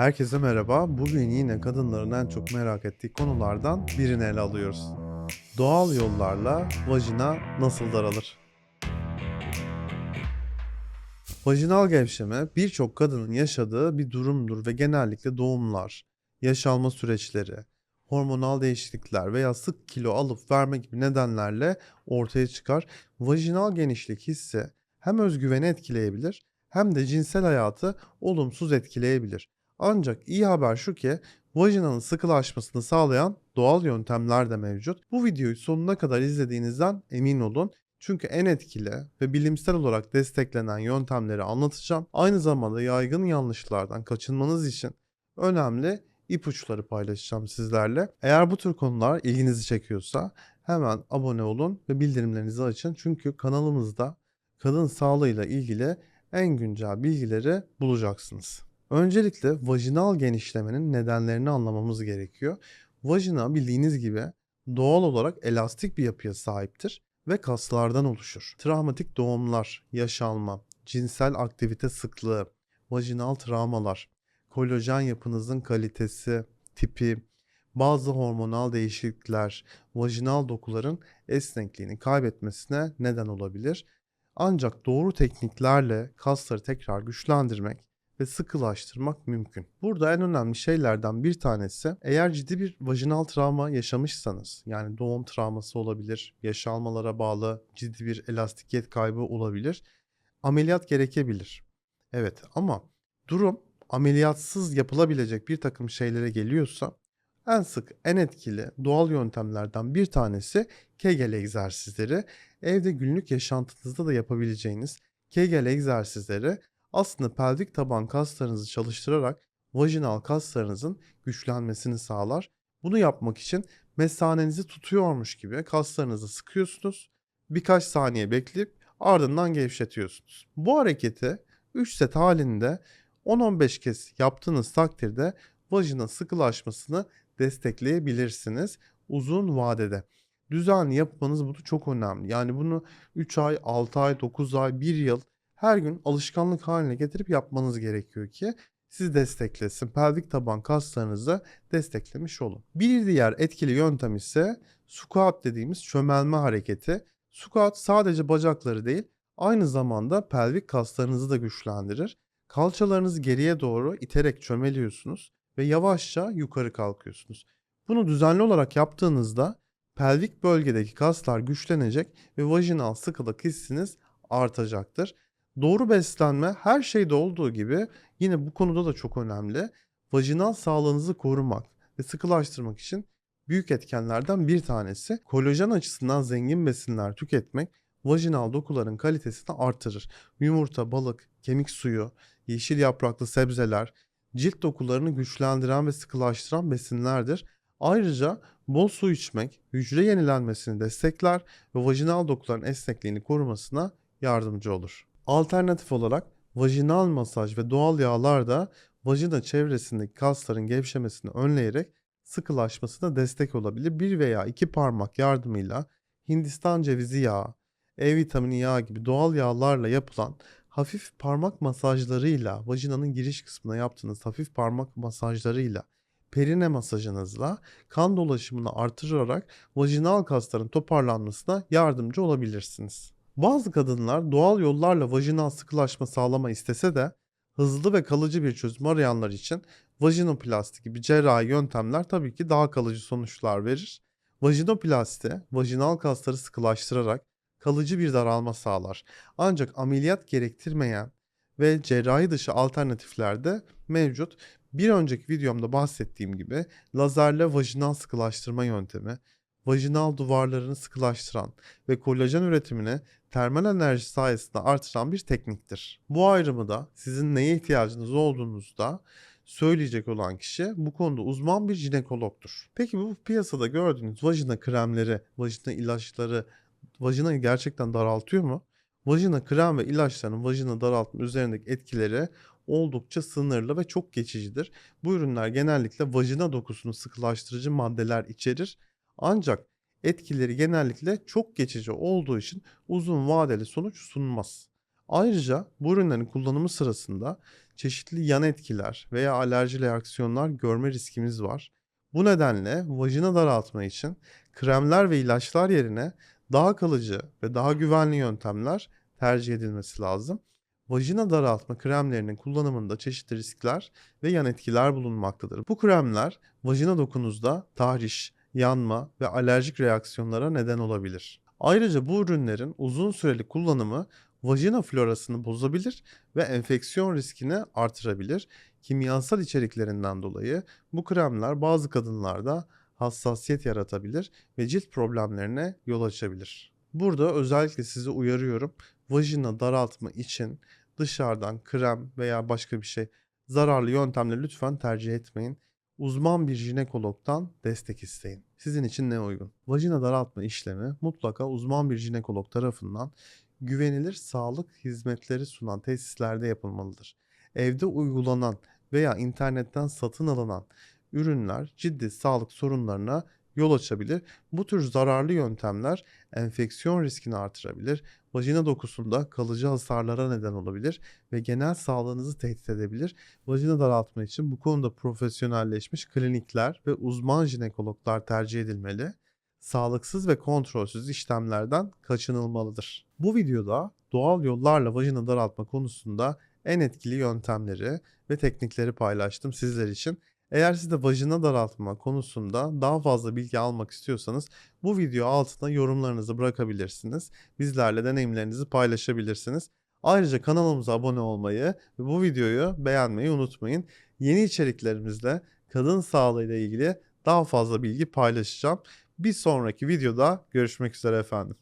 Herkese merhaba. Bugün yine kadınların en çok merak ettiği konulardan birini ele alıyoruz. Doğal yollarla vajina nasıl daralır? Vajinal gevşeme birçok kadının yaşadığı bir durumdur ve genellikle doğumlar, yaş alma süreçleri, hormonal değişiklikler veya sık kilo alıp verme gibi nedenlerle ortaya çıkar. Vajinal genişlik hissi hem özgüveni etkileyebilir hem de cinsel hayatı olumsuz etkileyebilir. Ancak iyi haber şu ki vajinanın sıkılaşmasını sağlayan doğal yöntemler de mevcut. Bu videoyu sonuna kadar izlediğinizden emin olun. Çünkü en etkili ve bilimsel olarak desteklenen yöntemleri anlatacağım. Aynı zamanda yaygın yanlışlardan kaçınmanız için önemli ipuçları paylaşacağım sizlerle. Eğer bu tür konular ilginizi çekiyorsa hemen abone olun ve bildirimlerinizi açın. Çünkü kanalımızda kadın sağlığıyla ilgili en güncel bilgileri bulacaksınız. Öncelikle vajinal genişlemenin nedenlerini anlamamız gerekiyor. Vajina bildiğiniz gibi doğal olarak elastik bir yapıya sahiptir ve kaslardan oluşur. Travmatik doğumlar, yaş alma, cinsel aktivite sıklığı, vajinal travmalar, kolajen yapınızın kalitesi, tipi, bazı hormonal değişiklikler, vajinal dokuların esnekliğini kaybetmesine neden olabilir. Ancak doğru tekniklerle kasları tekrar güçlendirmek ve sıkılaştırmak mümkün. Burada en önemli şeylerden bir tanesi eğer ciddi bir vajinal travma yaşamışsanız yani doğum travması olabilir, yaş almalara bağlı ciddi bir elastikiyet kaybı olabilir. Ameliyat gerekebilir. Evet ama durum ameliyatsız yapılabilecek bir takım şeylere geliyorsa en sık en etkili doğal yöntemlerden bir tanesi Kegel egzersizleri. Evde günlük yaşantınızda da yapabileceğiniz Kegel egzersizleri aslında pelvik taban kaslarınızı çalıştırarak vajinal kaslarınızın güçlenmesini sağlar. Bunu yapmak için mesanenizi tutuyormuş gibi kaslarınızı sıkıyorsunuz. Birkaç saniye bekleyip ardından gevşetiyorsunuz. Bu hareketi 3 set halinde 10-15 kez yaptığınız takdirde vajina sıkılaşmasını destekleyebilirsiniz uzun vadede. Düzenli yapmanız bu çok önemli. Yani bunu 3 ay, 6 ay, 9 ay, 1 yıl her gün alışkanlık haline getirip yapmanız gerekiyor ki sizi desteklesin. Pelvik taban kaslarınızı desteklemiş olun. Bir diğer etkili yöntem ise squat dediğimiz çömelme hareketi. Squat sadece bacakları değil, aynı zamanda pelvik kaslarınızı da güçlendirir. Kalçalarınızı geriye doğru iterek çömeliyorsunuz ve yavaşça yukarı kalkıyorsunuz. Bunu düzenli olarak yaptığınızda pelvik bölgedeki kaslar güçlenecek ve vajinal sıkılık hissiniz artacaktır. Doğru beslenme her şeyde olduğu gibi yine bu konuda da çok önemli. Vajinal sağlığınızı korumak ve sıkılaştırmak için büyük etkenlerden bir tanesi kolajen açısından zengin besinler tüketmek vajinal dokuların kalitesini artırır. Yumurta, balık, kemik suyu, yeşil yapraklı sebzeler cilt dokularını güçlendiren ve sıkılaştıran besinlerdir. Ayrıca bol su içmek hücre yenilenmesini destekler ve vajinal dokuların esnekliğini korumasına yardımcı olur. Alternatif olarak vajinal masaj ve doğal yağlar da vajina çevresindeki kasların gevşemesini önleyerek sıkılaşmasına destek olabilir. Bir veya iki parmak yardımıyla Hindistan cevizi yağı, E vitamini yağı gibi doğal yağlarla yapılan hafif parmak masajlarıyla, vajinanın giriş kısmına yaptığınız hafif parmak masajlarıyla, perine masajınızla kan dolaşımını artırarak vajinal kasların toparlanmasına yardımcı olabilirsiniz. Bazı kadınlar doğal yollarla vajinal sıkılaşma sağlama istese de hızlı ve kalıcı bir çözüm arayanlar için vajinoplasti gibi cerrahi yöntemler tabii ki daha kalıcı sonuçlar verir. Vajinoplasti, vajinal kasları sıkılaştırarak kalıcı bir daralma sağlar. Ancak ameliyat gerektirmeyen ve cerrahi dışı alternatifler de mevcut. Bir önceki videomda bahsettiğim gibi lazerle vajinal sıkılaştırma yöntemi, vajinal duvarlarını sıkılaştıran ve kolajen üretimini termal enerji sayesinde artıran bir tekniktir. Bu ayrımı da sizin neye ihtiyacınız olduğunuzda söyleyecek olan kişi bu konuda uzman bir jinekologtur. Peki bu piyasada gördüğünüz vajina kremleri, vajina ilaçları vajinayı gerçekten daraltıyor mu? Vajina krem ve ilaçların vajina daraltma üzerindeki etkileri oldukça sınırlı ve çok geçicidir. Bu ürünler genellikle vajina dokusunu sıkılaştırıcı maddeler içerir. Ancak etkileri genellikle çok geçici olduğu için uzun vadeli sonuç sunmaz. Ayrıca bu ürünlerin kullanımı sırasında çeşitli yan etkiler veya alerji reaksiyonlar görme riskimiz var. Bu nedenle vajina daraltma için kremler ve ilaçlar yerine daha kalıcı ve daha güvenli yöntemler tercih edilmesi lazım. Vajina daraltma kremlerinin kullanımında çeşitli riskler ve yan etkiler bulunmaktadır. Bu kremler vajina dokunuzda tahriş, yanma ve alerjik reaksiyonlara neden olabilir. Ayrıca bu ürünlerin uzun süreli kullanımı vajina florasını bozabilir ve enfeksiyon riskini artırabilir. Kimyasal içeriklerinden dolayı bu kremler bazı kadınlarda hassasiyet yaratabilir ve cilt problemlerine yol açabilir. Burada özellikle sizi uyarıyorum. Vajina daraltma için dışarıdan krem veya başka bir şey zararlı yöntemleri lütfen tercih etmeyin. Uzman bir jinekologdan destek isteyin. Sizin için ne uygun? Vajina daraltma işlemi mutlaka uzman bir jinekolog tarafından güvenilir sağlık hizmetleri sunan tesislerde yapılmalıdır. Evde uygulanan veya internetten satın alınan ürünler ciddi sağlık sorunlarına yol açabilir. Bu tür zararlı yöntemler enfeksiyon riskini artırabilir, vajina dokusunda kalıcı hasarlara neden olabilir ve genel sağlığınızı tehdit edebilir. Vajina daraltma için bu konuda profesyonelleşmiş klinikler ve uzman jinekologlar tercih edilmeli. Sağlıksız ve kontrolsüz işlemlerden kaçınılmalıdır. Bu videoda doğal yollarla vajina daraltma konusunda en etkili yöntemleri ve teknikleri paylaştım sizler için. Eğer siz de vajina daraltma konusunda daha fazla bilgi almak istiyorsanız bu video altına yorumlarınızı bırakabilirsiniz. Bizlerle deneyimlerinizi paylaşabilirsiniz. Ayrıca kanalımıza abone olmayı ve bu videoyu beğenmeyi unutmayın. Yeni içeriklerimizle kadın sağlığı ile ilgili daha fazla bilgi paylaşacağım. Bir sonraki videoda görüşmek üzere efendim.